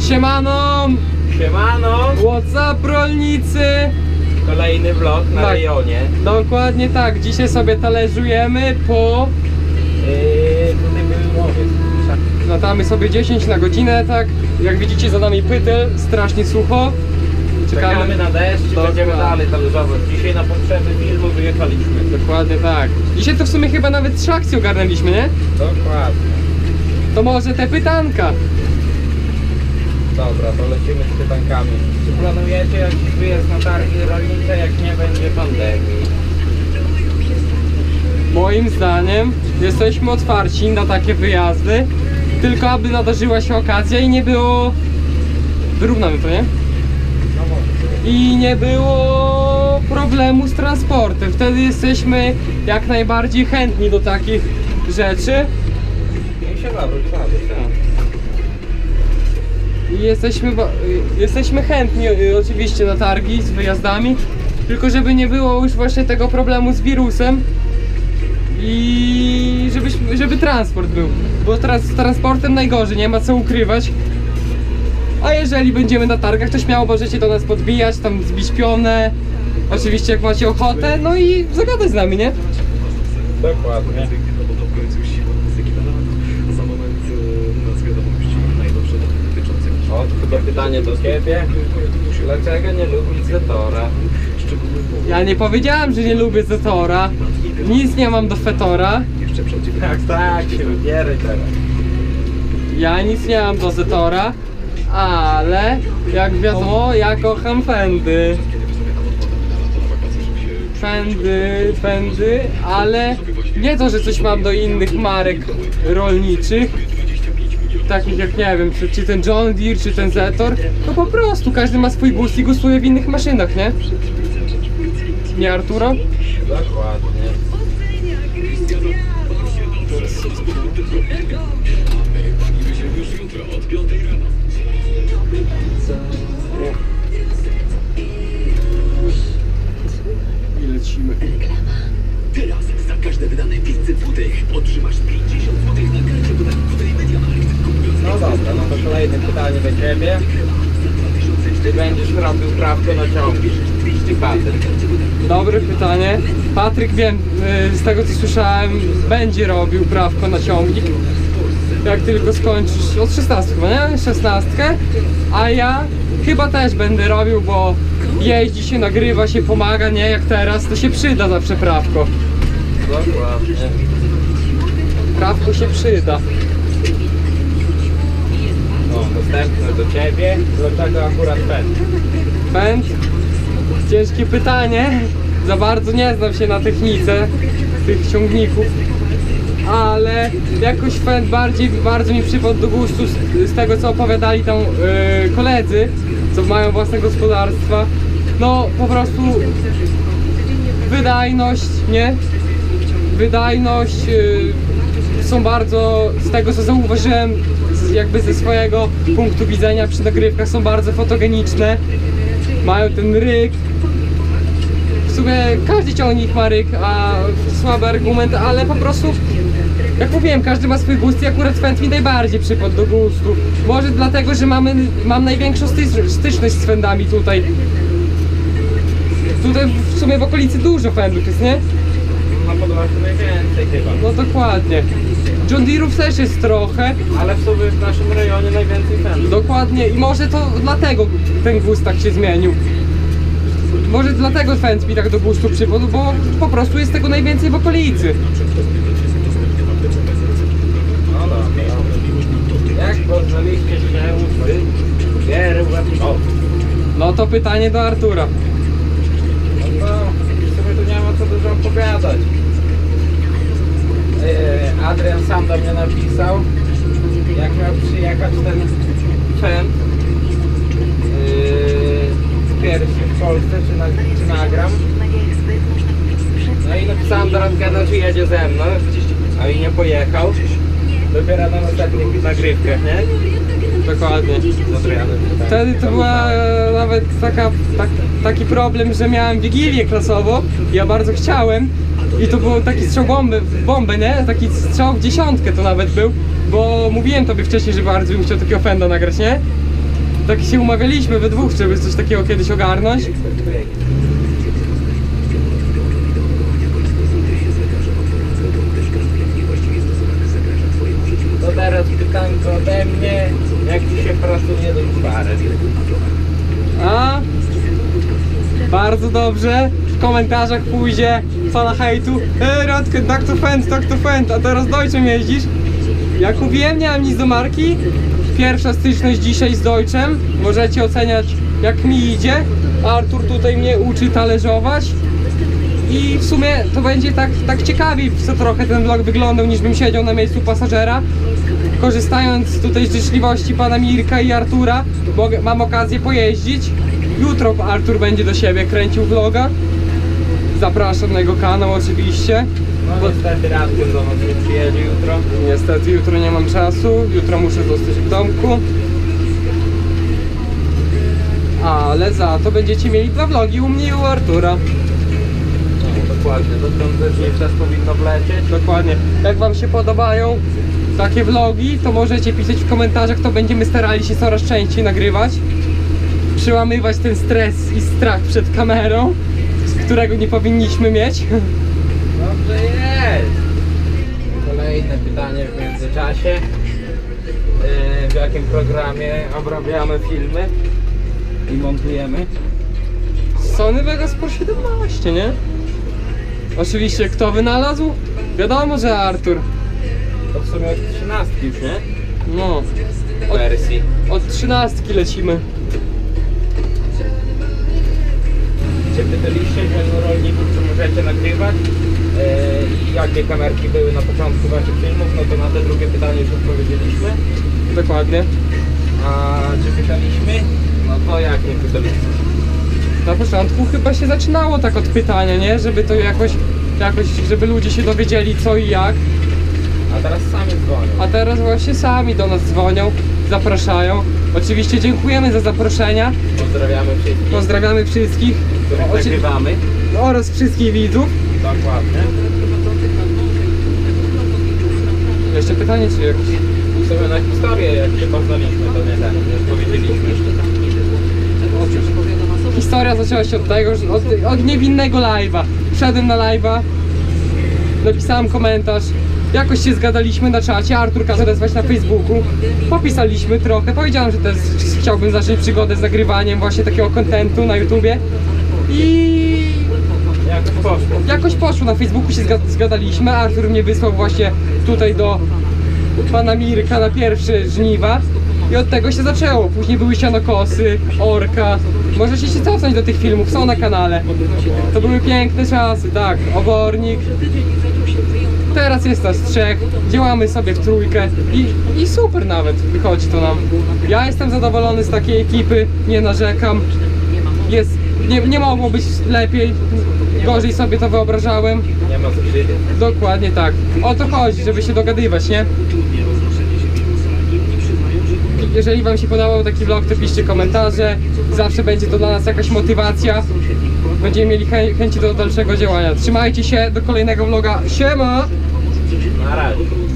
Siemano! Siemano! What's up rolnicy? Kolejny vlog na Tak. rejonie. Dokładnie tak, dzisiaj sobie talerzujemy po... Yy, tutaj był łowiec. Latamy sobie 10 na godzinę, tak? Jak widzicie za nami pytel, strasznie sucho. Czekamy na deszcz i Dokładnie. będziemy dalej talerzować. Dzisiaj na potrzeby filmu wyjechaliśmy. Dokładnie tak. Dzisiaj to w sumie chyba nawet trzy akcje ogarnęliśmy, nie? Dokładnie. To może te pytanka. Dobra, to lecimy z pytankami. Czy planujecie jakiś wyjazd na targi rolnicze, jak nie będzie pandemii? Moim zdaniem jesteśmy otwarci na takie wyjazdy, tylko aby nadarzyła się okazja i nie było... Wyrównamy to, nie? I nie było problemu z transportem. Wtedy jesteśmy jak najbardziej chętni do takich rzeczy I jesteśmy, jesteśmy chętni y, oczywiście na targi z wyjazdami, tylko żeby nie było już właśnie tego problemu z wirusem i żebyśmy, żeby transport był, bo trans, z transportem najgorzej, nie ma co ukrywać. A jeżeli będziemy na targach, to śmiało możecie do nas podbijać, tam zbić pionę. Oczywiście jak macie ochotę, no i zagadać z nami, nie? Dokładnie. O, chyba pytanie do ciebie. Dlaczego nie lubisz Zetora? Ja nie powiedziałem, że nie lubię Zetora. Nic nie mam do Fetora. Tak, tak, się wybieraj teraz. Ja nic nie mam do Zetora. Ale jak wiadomo, ja kocham Fendy. Fendy, Fendy, ale nie to, że coś mam do innych marek rolniczych. Takich jak nie wiem, czy, czy ten John Deere, czy ten Zetor. To po prostu każdy ma swój gust i gustuje w innych maszynach, nie? Nie Artura? Dokładnie. Od 5 będziesz robił prawko na ciągi? Czy patent? Dobre pytanie. Patryk wiem, y, z tego co słyszałem, będzie robił prawko na ciągnik. Jak tylko skończysz, od 16 chyba, nie? 16. A ja chyba też będę robił, bo jeździ się, nagrywa się, pomaga, nie? Jak teraz, to się przyda zawsze prawko. Dokładnie. Prawko się przyda. No, następne do ciebie. Dlaczego akurat ten? Pęd? Ciężkie pytanie. Za bardzo nie znam się na technice tych ciągników. Ale jakoś Fend bardziej, bardzo mi przypadł do gustu z, z tego co opowiadali tam yy, koledzy, co mają własne gospodarstwa. No po prostu wydajność, nie? Wydajność yy, są bardzo, z tego co zauważyłem, jakby ze swojego punktu widzenia przy nagrywkach są bardzo fotogeniczne. Mają ten ryk. W sumie każdy ciągnik ma ryk, a słaby argument, ale po prostu jak mówiłem, każdy ma swój gust i akurat Fend mi najbardziej przypadł do gustu. Może dlatego, że mamy, mam największą stycz- styczność z Fendami tutaj. Tutaj w sumie w okolicy dużo Fendów jest, nie? Na najwięcej chyba. No dokładnie. John Deere'ów też jest trochę, Ale w sumie w naszym rejonie najwięcej ten. dokładnie i może to dlatego ten gust tak się zmienił. Może dlatego Fend mi tak do gustu przypadł, bo po prostu jest tego najwięcej w okolicy. No dobra. Jak poznaliście się u Giery o, No to pytanie do Artura. No to w sumie tu nie ma co dużo opowiadać. Yy, Adrian sam do mnie napisał, jak miał przyjechać ten Fend yy, pierwszy w Polsce, czy, na, czy nagram. No i napisałem do Rangena, czy jedzie ze mną, a i nie pojechał. Dopiero na następnych nagrywkach, nie? Dokładnie. Wtedy to była nawet taka, tak, taki problem, że miałem wigilię klasową i ja bardzo chciałem i to był taki strzał bomby, w bombę, nie? Taki strzał w dziesiątkę to nawet był, bo mówiłem tobie wcześniej, że bardzo bym chciał takiego fenda nagrać, nie? Tak się umawialiśmy we dwóch, żeby coś takiego kiedyś ogarnąć. To teraz pytanko ode mnie, jak ci się pracuje do parę? A? Bardzo dobrze. W komentarzach pójdzie fala hejtu. Ej Radkę, tak to fend, tak to fend, a teraz Deutschem jeździsz? Jak mówiłem, nie mam nic do marki. Pierwsza styczność dzisiaj z Deutschem. Możecie oceniać jak mi idzie. Artur tutaj mnie uczy talerzować. I w sumie to będzie tak, tak ciekawiej co trochę ten vlog wyglądał niż bym siedział na miejscu pasażera. Korzystając tutaj z życzliwości pana Mirka i Artura, mogę, mam okazję pojeździć. Jutro Artur będzie do siebie kręcił vloga. Zapraszam na jego kanał oczywiście. No niestety Radkiem do nas nie przyjedzie jutro. Niestety jutro nie mam czasu, jutro muszę zostać w domku. Ale za to będziecie mieli dwa vlogi u mnie i u Artura. No, dokładnie, do piątecznej też powinno wlecieć. Dokładnie. Jak wam się podobają takie vlogi, to możecie pisać w komentarzach, to będziemy starali się coraz częściej nagrywać. Przełamywać ten stres i strach przed kamerą, z którego nie powinniśmy mieć. Dobrze jest! Kolejne pytanie w międzyczasie. Yy, w jakim programie obrabiamy filmy i montujemy? Sony Vegas Pro 17, nie? Oczywiście, kto wynalazł? Wiadomo, że Artur. To w sumie od 13 już, nie? No, od, od 13 lecimy. Cię pytaliście wielu rolników, czy możecie nagrywać yy, i jakie kamerki były na początku waszych filmów, no to na te drugie pytanie już odpowiedzieliśmy. Dokładnie. A czy pytaliśmy? No to jak nie pytaliśmy? Na początku chyba się zaczynało tak od pytania, nie? Żeby to jakoś, jakoś, żeby ludzie się dowiedzieli co i jak. A teraz sami dzwonią. A teraz właśnie sami do nas dzwonią, zapraszają. Oczywiście dziękujemy za zaproszenia. Pozdrawiamy wszystkich, Pozdrawiamy wszystkich których nagrywamy. oraz wszystkich widzów. Dokładnie. Jeszcze pytanie czy jakieś? W sumie na historię, jak się poznaliśmy, to nie ten, nie powiedzieliśmy. Historia zaczęła się od tego, że od, od niewinnego live'a. Wszedłem na live'a, napisałem komentarz, jakoś się zgadaliśmy na czacie, Artur kazał odezwać na Facebooku, popisaliśmy trochę, powiedziałem, że też chciałbym zacząć przygodę z nagrywaniem właśnie takiego kontentu na YouTubie. I Jak poszło? jakoś poszło, na Facebooku się zga- zgadaliśmy, Artur mnie wysłał właśnie tutaj do pana Mirka na pierwsze żniwa i od tego się zaczęło. Później były sianokosy, orka. Możecie się cofnąć do tych filmów, są na kanale. To były piękne czasy, tak, obornik. Teraz jest nas trzech, działamy sobie w trójkę i, i super nawet wychodzi to nam. Ja jestem zadowolony z takiej ekipy, nie narzekam. Jest, nie, nie mogło być lepiej, gorzej sobie to wyobrażałem. Nie ma. Dokładnie tak. O to chodzi, żeby się dogadywać, nie? Jeżeli Wam się podobał taki vlog, to piszcie komentarze. Zawsze będzie to dla nas jakaś motywacja. Będziemy mieli chę chęci do dalszego działania. Trzymajcie się, do kolejnego vloga. Siema! Na razie.